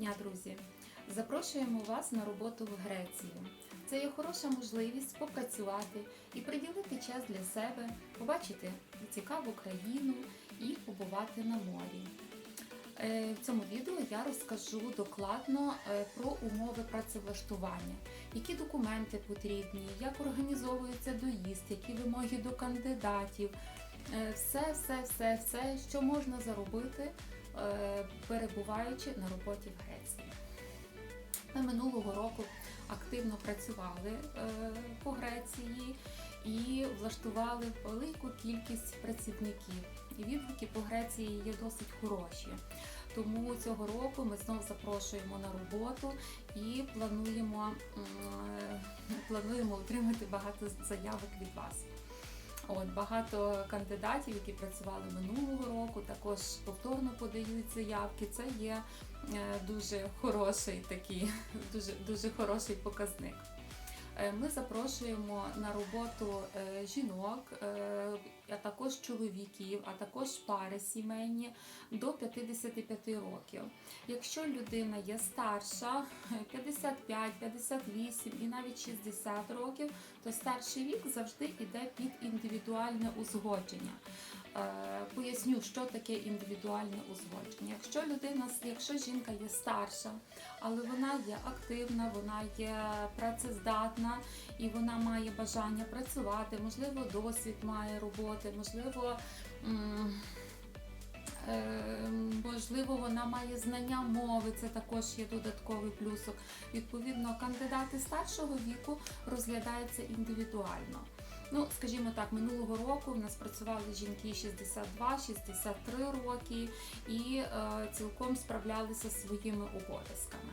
дня, друзі! Запрошуємо вас на роботу в Грецію. Це є хороша можливість попрацювати і приділити час для себе, побачити цікаву країну і побувати на морі. Е, В цьому відео я розкажу докладно е, про умови працевлаштування, які документи потрібні, як організовується доїзд, які вимоги до кандидатів, Е, все, все, все, все, що можна заробити, перебуваючи на роботі в Греції. Ми минулого року активно працювали е, по Греції і влаштували велику кількість працівників. І відгуки по Греції є досить хороші. Тому цього року ми знову запрошуємо на роботу і плануємо, е, плануємо отримати багато заявок від вас. От багато кандидатів, які працювали минулого року, також повторно подають заявки. Це є е, дуже хороший такий, дуже, дуже хороший показник. Е, Ми запрошуємо на роботу е, жінок, а також чоловіків, а також пари сімейні до 55 років. Якщо людина є старша, е, 55, 58 і навіть 60 років, то старший вік завжди йде під індивідуальне узгодження. Е, Поясню, що таке індивідуальне узгодження. Якщо людина, якщо жінка є старша, але вона є активна, вона є працездатна і вона має бажання працювати, можливо, досвід має роботи, можливо. м, Можливо, вона має знання мови, це також є додатковий плюсок. Відповідно, кандидати старшого віку розглядаються індивідуально. Ну, скажімо так, минулого року в нас працювали жінки 62-63 роки і е, цілком справлялися зі своїми обов'язками.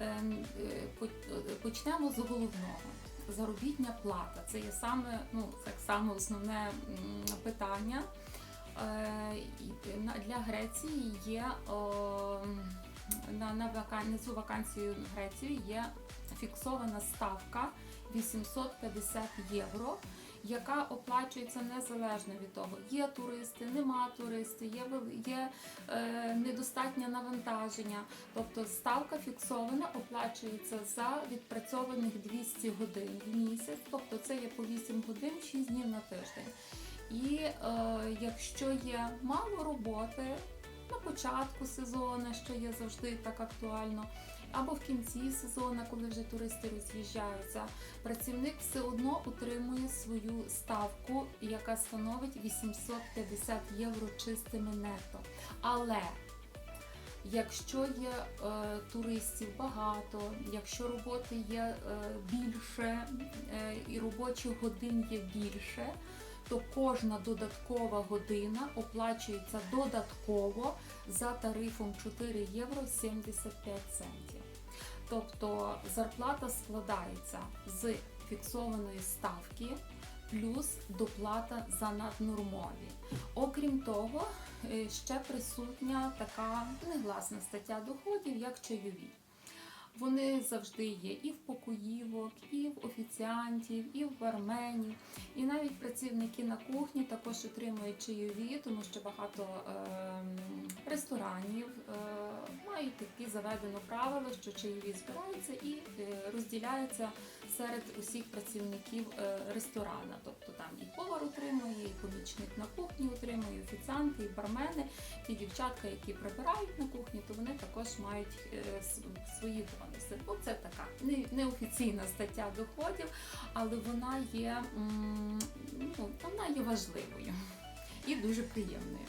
Ем, е, е, Почнемо з головного. Заробітня плата це є саме, ну, так саме основне питання. Е, Для Греції є на, на, цю вакансію в Грецію є фіксована ставка 850 євро, яка оплачується незалежно від того, є туристи, нема туристи, є, є е, недостатнє навантаження. Тобто ставка фіксована, оплачується за відпрацьованих 200 годин в місяць, тобто це є по 8 годин 6 днів на тиждень. І е, якщо є мало роботи на початку сезону, що є завжди так актуально, або в кінці сезону, коли вже туристи роз'їжджаються, працівник все одно утримує свою ставку, яка становить 850 євро чистими нетто. Але Якщо є е, туристів багато, якщо роботи є е, більше е, і робочих годин є більше, то кожна додаткова година оплачується додатково за тарифом 4 євро 75 центів. Тобто зарплата складається з фіксованої ставки плюс доплата за наднормові. Окрім того, е, ще присутня така негласна стаття доходів, як чайові. Вони завжди є і в покоївок, і в офіціантів, і в барменів, і навіть працівники на кухні також отримують чайові, тому що багато е, ресторанів е, мають такі заведено правило, що чайові збираються і е, розділяються серед усіх працівників е, ресторана. Тобто там і повар отримує, і помічник на кухні отримує, і офіціанти, і бармени, ті дівчатка, які прибирають на кухні, то вони також мають е, свої бонуси. Ну, це така не- неофіційна стаття доходів, але вона є, ну, вона є важливою і дуже приємною.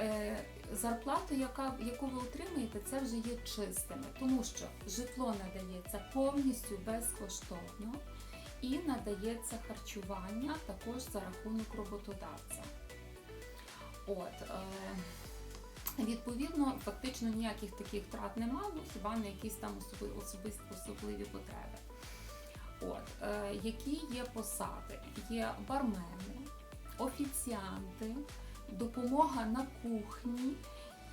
Е, Зарплату, яка, яку ви отримаєте, це вже є чистими, тому що житло надається повністю безкоштовно і надається харчування також за рахунок роботодавця. От, е, відповідно, фактично ніяких таких втрат немає, ну, хіба на якісь там особи, особисті особливі потреби. От, е, які є посади? Є бармени, офіціанти, допомога на кухні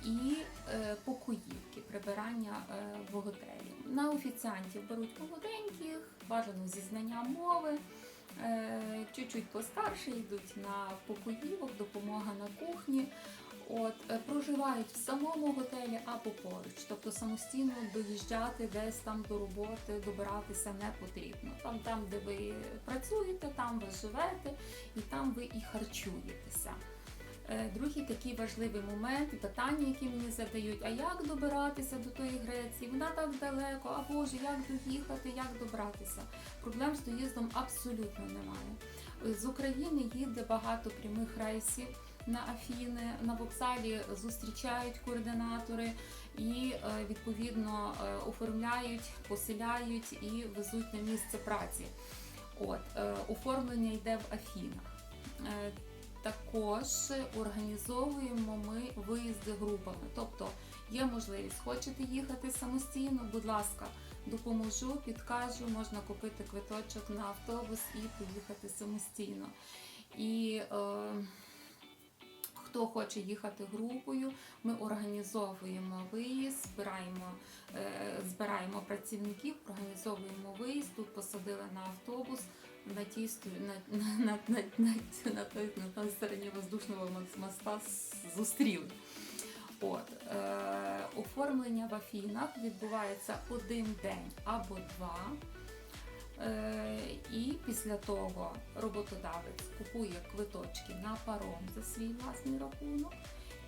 і е, покоївки, прибирання е, в готелі. На офіціантів беруть молоденьких, бажано зі знанням мови. Е, чуть-чуть постарше йдуть на покоївок, допомога на кухні. От проживають в самому готелі або поруч, тобто самостійно доїжджати десь там до роботи, добиратися не потрібно. Там, там, де ви працюєте, там ви живете і там ви і харчуєтеся. Е, Другий такий важливий момент питання, які мені задають: а як добиратися до тої Греції? Вона так далеко, а Боже, як доїхати, як добратися? Проблем з доїздом абсолютно немає. З України їде багато прямих рейсів на Афіни. На вокзалі зустрічають координатори і е, відповідно е, оформляють, поселяють і везуть на місце праці. От оформлення йде в Афінах. Також організовуємо ми виїзди групами. Тобто є можливість, хочете їхати самостійно, будь ласка, допоможу, підкажу, можна купити квиточок на автобус і поїхати самостійно. І е, хто хоче їхати групою, ми організовуємо виїзд, збираємо, е, збираємо працівників, організовуємо виїзд, тут посадили на автобус. На тій на, на, на, на, на, на, стороні воздушного моста зустріли. От, е, оформлення в Афінах відбувається один день або два. Е, і після того роботодавець купує квиточки на паром за свій власний рахунок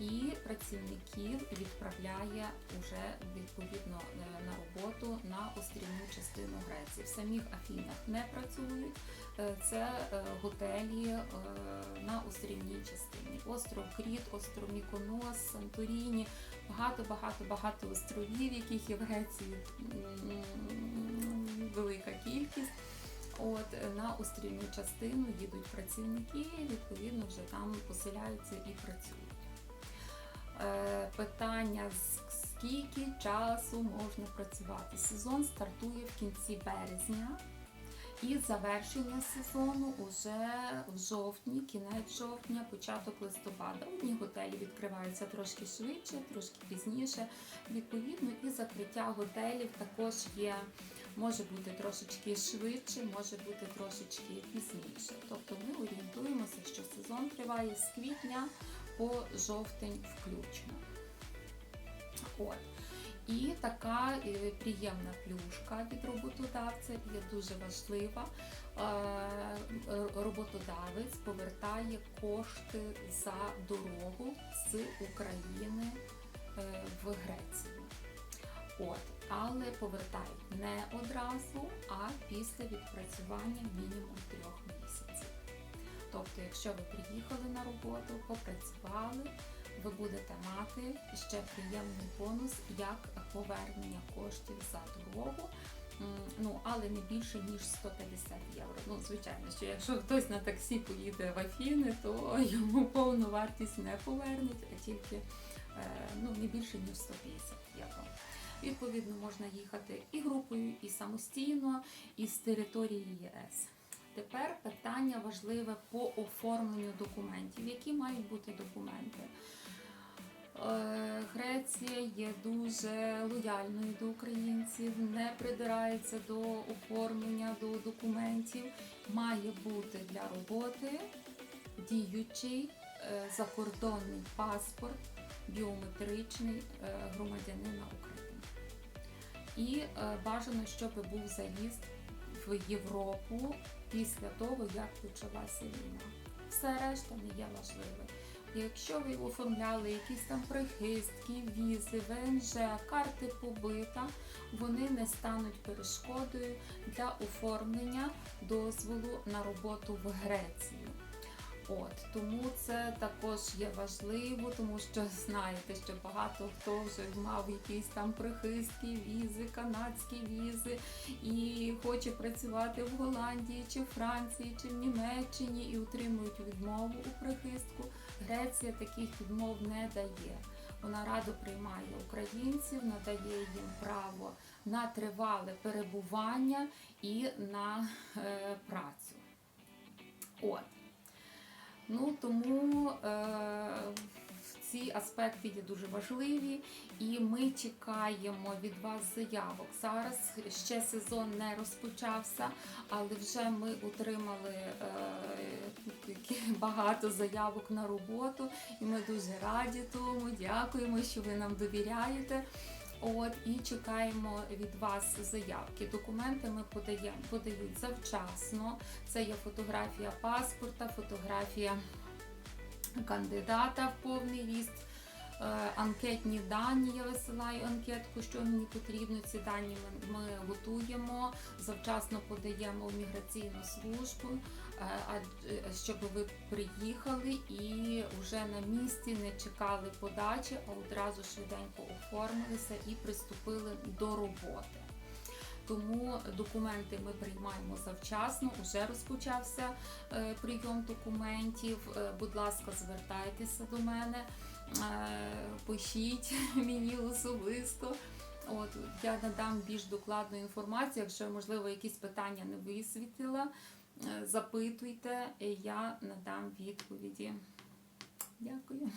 і працівників відправляє уже відповідно е, на роботу на острівну частину Греції. В самих Афінах не працюють. Е, Це е, готелі на острівній частині. Остров Кріт, остров Міконос, Санторіні, багато, багато, багато островів, яких є в Греції велика кількість. От на острівну частину їдуть працівники, відповідно вже там поселяються і працюють. Е, питання скільки часу можна працювати? Сезон стартує в кінці березня. І завершення сезону уже в жовтні, кінець жовтня, початок листопада. Одні готелі відкриваються трошки швидше, трошки пізніше. Відповідно, і закриття готелів також є, може бути трошечки швидше, може бути трошечки пізніше. Тобто ми орієнтуємося, що сезон триває з квітня по жовтень включно. От. І така е, приємна плюшка від роботодавця є дуже важлива. Роботодавець повертає кошти за дорогу з України е, в Грецію. От, але повертають не одразу, а після відпрацювання мінімум трьох місяців. Тобто, якщо ви приїхали на роботу, попрацювали, ви будете мати ще приємний бонус як повернення коштів за дорогу. Ну, але не більше ніж 150 євро. Ну, звичайно, що якщо хтось на таксі поїде в Афіни, то йому повну вартість не повернуть, а тільки е, ну, не більше ніж 150 євро. Відповідно, можна їхати і групою, і самостійно, і з території ЄС. Тепер питання важливе по оформленню документів. Які мають бути документи? Е, Греція є дуже лояльною до українців, не придирається до оформлення до документів. Має бути для роботи діючий е, закордонний паспорт, біометричний е, громадянина України. І бажано, щоб був заїзд в Європу після того, як почалася війна. Все решта не є важливе. Якщо ви оформляли якісь там прихистки, візи, ВНЖ, карти побита, вони не стануть перешкодою для оформлення дозволу на роботу в Греції. От тому це також є важливо, тому що знаєте, що багато хто вже мав якісь там прихистки, візи, канадські візи і хоче працювати в Голландії, чи Франції, чи в Німеччині і отримують відмову у прихистку. Греція таких відмов не дає. Вона радо приймає українців, надає їм право на тривале перебування і на е, працю. От. Ну тому е, ці аспекти є дуже важливі, і ми чекаємо від вас заявок. Зараз ще сезон не розпочався, але вже ми отримали е, багато заявок на роботу, і ми дуже раді тому. Дякуємо, що ви нам довіряєте. От і чекаємо від вас заявки. Документи ми подаємо подають завчасно. Це є фотографія паспорта, фотографія кандидата в повний ріст. Е, Анкетні дані я висилаю анкетку, що мені потрібно. Ці дані ми, готуємо, завчасно подаємо в міграційну службу, е, е, щоб ви приїхали і вже на місці не чекали подачі, а одразу швиденько оформилися і приступили до роботи. Тому документи ми приймаємо завчасно, вже розпочався прийом документів. Будь ласка, звертайтеся до мене, пишіть мені особисто. От я надам більш докладну інформацію. Якщо можливо якісь питання не висвітила, е, запитуйте, і я надам відповіді. Дякую.